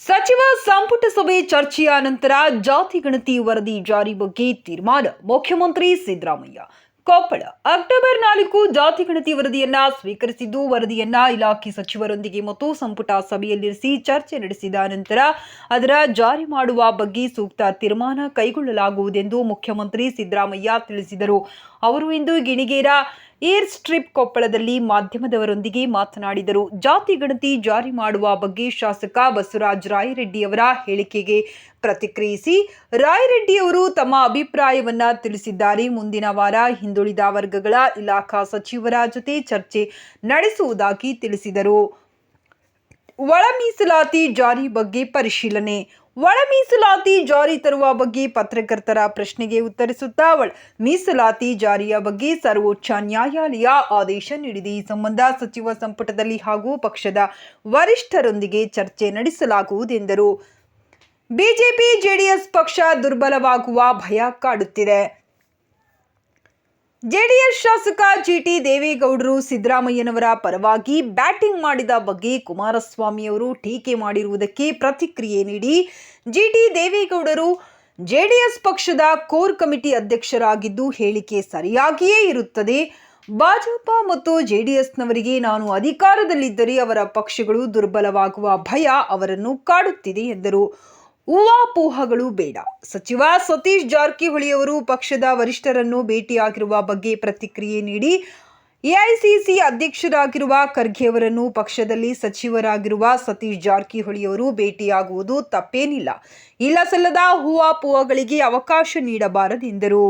ಲೋಕಸಭೆ ಚರ್ಚೆಯ ನಂತರ ಜಾತಿ ಗಣತಿ ವರದಿ ಜಾರಿ ಬಗ್ಗೆ ತೀರ್ಮಾನ ಮುಖ್ಯಮಂತ್ರಿ ಸಿದ್ದರಾಮಯ್ಯ. ಕೊಪ್ಪಳ, ಅಕ್ಟೋಬರ್ ನಾಲ್ಕು ಜಾತಿ ಗಣತಿ ವರದಿಯನ್ನ ಸ್ವೀಕರಿಸಿದ್ದು ವರದಿಯನ್ನ ಇಲಾಖೆ ಸಚಿವರೊಂದಿಗೆ ಮತ್ತು ಸಂಪುಟ ಸಭೆಯಲ್ಲಿರಿಸಿ ಚರ್ಚೆ ನಡೆಸಿದ ನಂತರ ಅದರ ಜಾರಿ ಮಾಡುವ ಬಗ್ಗೆ ಸೂಕ್ತ ತೀರ್ಮಾನ ಕೈಗೊಳ್ಳಲಾಗುವುದೆಂದು ಮುಖ್ಯಮಂತ್ರಿ ಸಿದ್ದರಾಮಯ್ಯ ತಿಳಿಸಿದರು. ಅವರು ಇಂದು ಗಿಣಿಗೇರ ಏರ್ ಸ್ಟ್ರಿಪ್ ಕೊಪ್ಪಳದಲ್ಲಿ ಮಾಧ್ಯಮದವರೊಂದಿಗೆ ಮಾತನಾಡಿದರು. ಜಾತಿ ಗಣತಿ ಜಾರಿ ಮಾಡುವ ಬಗ್ಗೆ ಶಾಸಕ ಬಸವರಾಜ ರಾಯರೆಡ್ಡಿಯವರ ಹೇಳಿಕೆಗೆ ಪ್ರತಿಕ್ರಿಯಿಸಿ ರಾಯರೆಡ್ಡಿಯವರು ತಮ್ಮ ಅಭಿಪ್ರಾಯವನ್ನ ತಿಳಿಸಿದ್ದಾರೆ. ಮುಂದಿನ ವಾರ ಹಿಂದುಳಿದ ವರ್ಗಗಳ ಇಲಾಖಾ ಸಚಿವರ ಜೊತೆ ಚರ್ಚೆ ನಡೆಸುವುದಾಗಿ ತಿಳಿಸಿದರು. ಒಳ ಮೀಸಲಾತಿ ಜಾರಿ ಬಗ್ಗೆ ಪರಿಶೀಲನೆ. ಒಳ ಮೀಸಲಾತಿ ಜಾರಿ ತರುವ ಬಗ್ಗೆ ಪತ್ರಕರ್ತರ ಪ್ರಶ್ನೆಗೆ ಉತ್ತರಿಸುತ್ತಾ ಒಳ ಮೀಸಲಾತಿ ಜಾರಿಯ ಬಗ್ಗೆ ಸರ್ವೋಚ್ಚ ನ್ಯಾಯಾಲಯ ಆದೇಶ ನೀಡಿದೆ. ಈ ಸಂಬಂಧ ಸಚಿವ ಸಂಪುಟದಲ್ಲಿ ಹಾಗೂ ಪಕ್ಷದ ವರಿಷ್ಠರೊಂದಿಗೆ ಚರ್ಚೆ ನಡೆಸಲಾಗುವುದೆಂದರು ಬಿಜೆಪಿ, ಜೆಡಿಎಸ್ ಪಕ್ಷ ದುರ್ಬಲವಾಗುವ ಭಯ ಕಾಡುತ್ತಿದೆ. ಜೆಡಿಎಸ್ ಶಾಸಕ ಜಿಟಿ ದೇವೇಗೌಡರು ಸಿದ್ದರಾಮಯ್ಯನವರ ಪರವಾಗಿ ಬ್ಯಾಟಿಂಗ್ ಮಾಡಿದ ಬಗ್ಗೆ ಕುಮಾರಸ್ವಾಮಿ ಅವರು ಟೀಕೆ ಮಾಡಿರುವುದಕ್ಕೆ ಪ್ರತಿಕ್ರಿಯೆ ನೀಡಿ ಜಿಟಿ ದೇವೇಗೌಡರು ಜೆಡಿಎಸ್ ಪಕ್ಷದ ಕೋರ್ ಕಮಿಟಿ ಅಧ್ಯಕ್ಷರಾಗಿದ್ದು ಹೇಳಿಕೆ ಸರಿಯಾಗಿಯೇ ಇರುತ್ತದೆ. ಭಾಜಪ ಮತ್ತು ಜೆಡಿಎಸ್ನವರಿಗೆ ನಾನು ಅಧಿಕಾರದಲ್ಲಿದ್ದರೆ ಅವರ ಪಕ್ಷಗಳು ದುರ್ಬಲವಾಗುವ ಭಯ ಅವರನ್ನು ಕಾಡುತ್ತಿದೆ ಎಂದರು. ಊಹಾಪೋಹಗಳು ಬೇಡ. ಸಚಿವ ಸತೀಶ್ ಜಾರಕಿಹೊಳಿ ಅವರು ಪಕ್ಷದ ವರಿಷ್ಠರನ್ನು ಭೇಟಿಯಾಗಿರುವ ಬಗ್ಗೆ ಪ್ರತಿಕ್ರಿಯೆ ನೀಡಿ, ಎಐಸಿಸಿ ಅಧ್ಯಕ್ಷರಾಗಿರುವ ಖರ್ಗೆ ಅವರನ್ನು ಪಕ್ಷದಲ್ಲಿ ಸಚಿವರಾಗಿರುವ ಸತೀಶ್ ಜಾರಕಿಹೊಳಿ ಅವರು ಭೇಟಿಯಾಗುವುದು ತಪ್ಪೇನಿಲ್ಲ. ಇಲ್ಲ ಸಲ್ಲದ ಹೂವಾಪೂವಗಳಿಗೆ ಅವಕಾಶ ನೀಡಬಾರದೆಂದರು